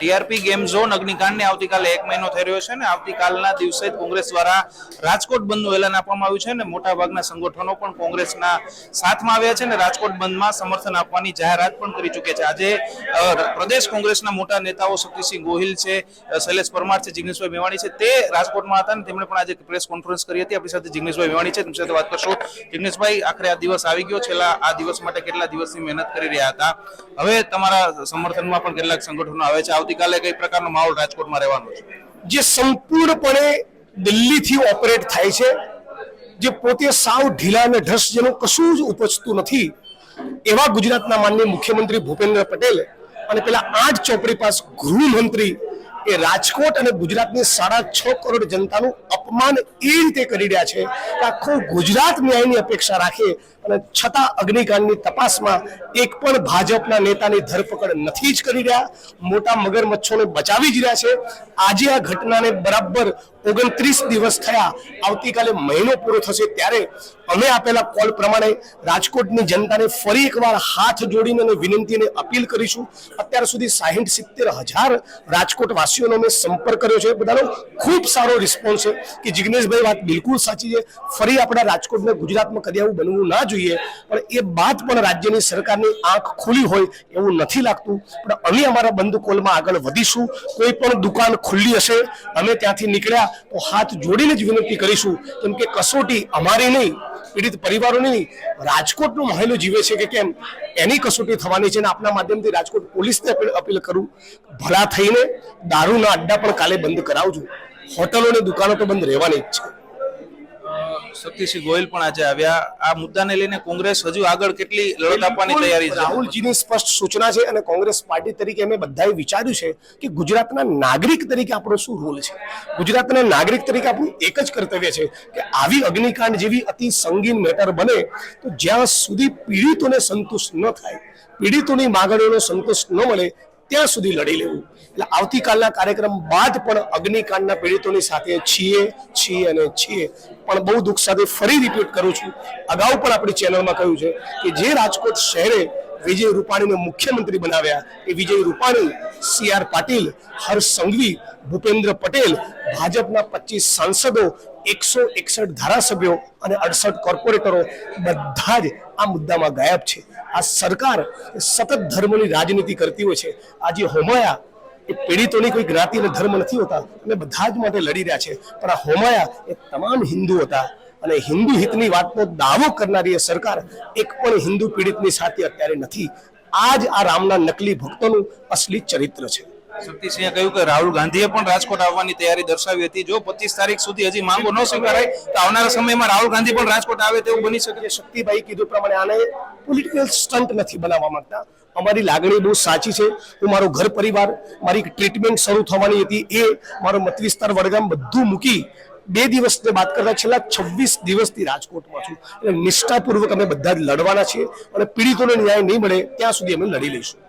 TRP game zone અગ્નિકાંડને આવતીકાલે એક મહિનો થઈ રહ્યો છે અને આવતીકાલના દિવસે જ કોંગ્રેસ દ્વારા રાજકોટ બંધનું એલાન આપવામાં આવ્યું છે ને મોટા ભાગના સંગઠનો પણ કોંગ્રેસના સાથમાં આવ્યા છે ને રાજકોટ બંધમાં સમર્થન આપવાની જાહેરાત પણ કરી ચૂક્યા છે. આજે પ્રદેશ કોંગ્રેસના મોટા નેતાઓ શક્તિસિંહ ગોહિલ છે શૈલેષ પરમાર છે, જિગ્નેશભાઈ મેવાણી છે, તે રાજકોટમાં હતા અને તેમણે પણ આજે પ્રેસ કોન્ફરન્સ કરી હતી. આપણી સાથે જિગ્નેશભાઈ મેવાણી છે, તેમની સાથે વાત કરશો. જિગ્નેશભાઈ, આખરે આ દિવસ આવી ગયો, છેલ્લા આ દિવસ માટે કેટલા દિવસથી મહેનત કરી રહ્યા હતા? હવે તમારા સમર્થનમાં પણ કેટલાક સંગઠનો આવે છે. આવતીકાલે કઈ પ્રકારનો માહોલ રાજકોટમાં રહેવાનો છે? જે સંપૂર્ણપણે દિલ્હીથી ઓપરેટ થાય છે, જે પોતે સાવ ઢીલા અને ઢસ જેનું કશું જ ઉપજતું નથી, એવા ગુજરાતના માનનીય મુખ્યમંત્રી ભૂપેન્દ્ર પટેલ અને પેલા આઠ ચોપડી પાસ ગૃહમંત્રી એ રાજકોટ અને ગુજરાતની સાડા છ કરોડ જનતાનું અપમાન એ રીતે કરી રહ્યા છે કે આખું ગુજરાત ન્યાયની અપેક્ષા રાખે અને છતાં અગ્નિકાંડની તપાસમાં એક પણ ભાજપના નેતાની ધરપકડ નથી જ કરી રહ્યા. મોટા મગરમચ્છોને બચાવી જ રહ્યા છે. આજે આ ઘટનાને બરાબર ઓગણત્રીસ દિવસ થયા. આવતીકાલે મહિનો પૂરો થશે ત્યારે અમે આપેલા કોલ પ્રમાણે રાજકોટની જનતાને ફરી એકવાર હાથ જોડીને અને વિનંતીને અપીલ કરીશું. અત્યાર સુધી સાહીઠ સિત્તેર હજાર રાજકોટ વાસીઓનો અમે સંપર્ક કર્યો છે. બધાનો ખૂબ સારો રિસ્પોન્સ છે કે જિગ્નેશભાઈ, વાત બિલકુલ સાચી છે. ફરી આપણા રાજકોટને ગુજરાતમાં કદી આવું બનવું ના જોઈએ. પણ એ બાદ પણ રાજ્યની સરકારની આંખ ખુલી હોય એવું નથી લાગતું. પણ અમે અમારા બંધ કોલમાં આગળ વધીશું. કોઈ પણ દુકાન ખુલ્લી હશે, અમે ત્યાંથી નીકળ્યા તો હાથ જોડીને જ વિનંતી કરીશું. કેમ કે કસોટી અમારી નહીં, પીડિત પરિવારોની નહીં. રાજકોટનો મહેલો જીવે છે કે કેમ? એની કસોટી થવાની છે અને આપના માધ્યમથી રાજકોટ પોલીસને અપીલ કરું. ભલા થઈને દારૂના અડ્ડા પણ કાલે બંધ કરાવજો. હોટલો અને દુકાનો તો બંધ રહેવાની જ છે. શક્તિસિંહ ગોયલ પણ આજે આવ્યા. આ મુદ્દાને લઈને કોંગ્રેસ હજુ આગળ કેટલી લડત આપવાની તૈયારી છે? રાહુલજીની સ્પષ્ટ સૂચના છે અને કોંગ્રેસ પાર્ટી તરીકે અમે બધાએ વિચાર્યું છે કે ગુજરાતના નાગરિક તરીકે આપણો શું રોલ છે? ગુજરાતના નાગરિક તરીકે આપણું એક જ કર્તવ્ય છે કે આવી અગ્નિકાંડ જેવી અતિ સંગીન મેટર બને તો જ્યાં સુધી પીડિતોને સંતુષ્ટ ન થાય પીડિતોની માગણીઓનો સંતોષ ન મળે ત્યાં સુધી લડી લેવું. એટલે આવતીકાલના કાર્યક્રમ બાદ પણ અગ્નિકાંડના પીડિતોની સાથે છીએ છીએ અને છીએ. પણ બહુ દુઃખ સાથે ફરી રિપીટ કરું છું. અગાઉ પણ આપણી ચેનલમાં કહ્યું છે કે જે રાજકોટ શહેરે વિજય રૂપાણીને મુખ્યમંત્રી બનાવ્યા. એ વિજય રૂપાણી, સી આર પાટીલ, હર્ષ સંઘવી, ભૂપેન્દ્ર પટેલ, ભાજપના પચીસ સાંસદો, એકસો એકસઠ ધારાસભ્યો અને અડસઠ કોર્પોરેટરો બધા જ આ મુદ્દામાં ગાયબ છે. આ સરકાર સતત ધર્મની રાજનીતિ કરતી હોય છે. આજે હોમાયા, એ પીડિતોની કોઈ જ્ઞાતિ અને ધર્મ નથી હોતા. અમે બધા જ માટે લડી રહ્યા છે. પણ આ હોમાયા એ તમામ હિન્દુ હતા. અને હિન્દુ હિતની વાતનો દાવો કરનારી એ સરકાર એક પણ હિન્દુ પીડિતની સાથે અત્યારે નથી. આ જ આ રામના નકલી ભક્તોનું અસલી ચરિત્ર છે. શક્તિસિંહે કહ્યું કે રાહુલ ગાંધીએ પણ રાજકોટ આવવાની તૈયારી દર્શાવી હતી. જો પચીસ તારીખ સુધી હજી માંગો ન સ્વીકારાય તો આવનારા સમયમાં રાહુલ ગાંધી પણ રાજકોટ આવે તેવું બની શકે. શક્તિભાઈ કીધું પ્રમાણે આને પોલિટિકલ સ્ટન્ટ નથી બનાવવા માંગતા. અમારી લાગણી બહુ સાચી છે. હું મારો ઘર પરિવાર મારી ટ્રીટમેન્ટ શરૂ થવાની હતી. એ મારો મત વિસ્તાર વડગામ બધું મૂકી બે દિવસને વાત કરતા, છેલ્લા છવ્વીસ દિવસથી રાજકોટમાં છું. એટલે નિષ્ઠાપૂર્વક અમે બધા જ લડવાના છીએ અને પીડિતોને ન્યાય નહીં મળે, ત્યાં સુધી અમે લડી લઈશું.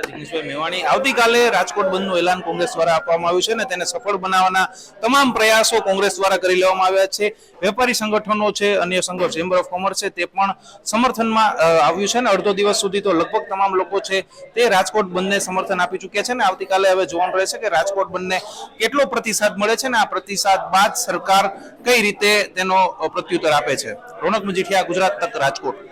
જિગ્નેશભાઈ મેવાણી. આવતીકાલે રાજકોટ બંધનું એલાન કોંગ્રેસ દ્વારા આપવામાં આવ્યું છે અને તેને સફળ બનાવવાના તમામ પ્રયાસો કોંગ્રેસ દ્વારા કરી લેવામાં આવ્યા છે. વેપારી સંગઠનો છે, અન્ય સંઘર્ષ ચેમ્બર ઓફ કોમર્સ છે, તે પણ સમર્થનમાં આવ્યું છે ને અડધો દિવસ સુધી તો લગભગ તમામ લોકો છે તે રાજકોટ બંધને સમર્થન આપી ચૂક્યા છે ને આવતીકાલે હવે જોવાનું રહેશે કે રાજકોટ બંધને કેટલો પ્રતિસાદ મળે છે અને આ પ્રતિસાદ બાદ સરકાર કઈ રીતે તેનો પ્રત્યુત્તર આપે છે. રોનક મજીઠિયા, ગુજરાત તક રાજકોટ.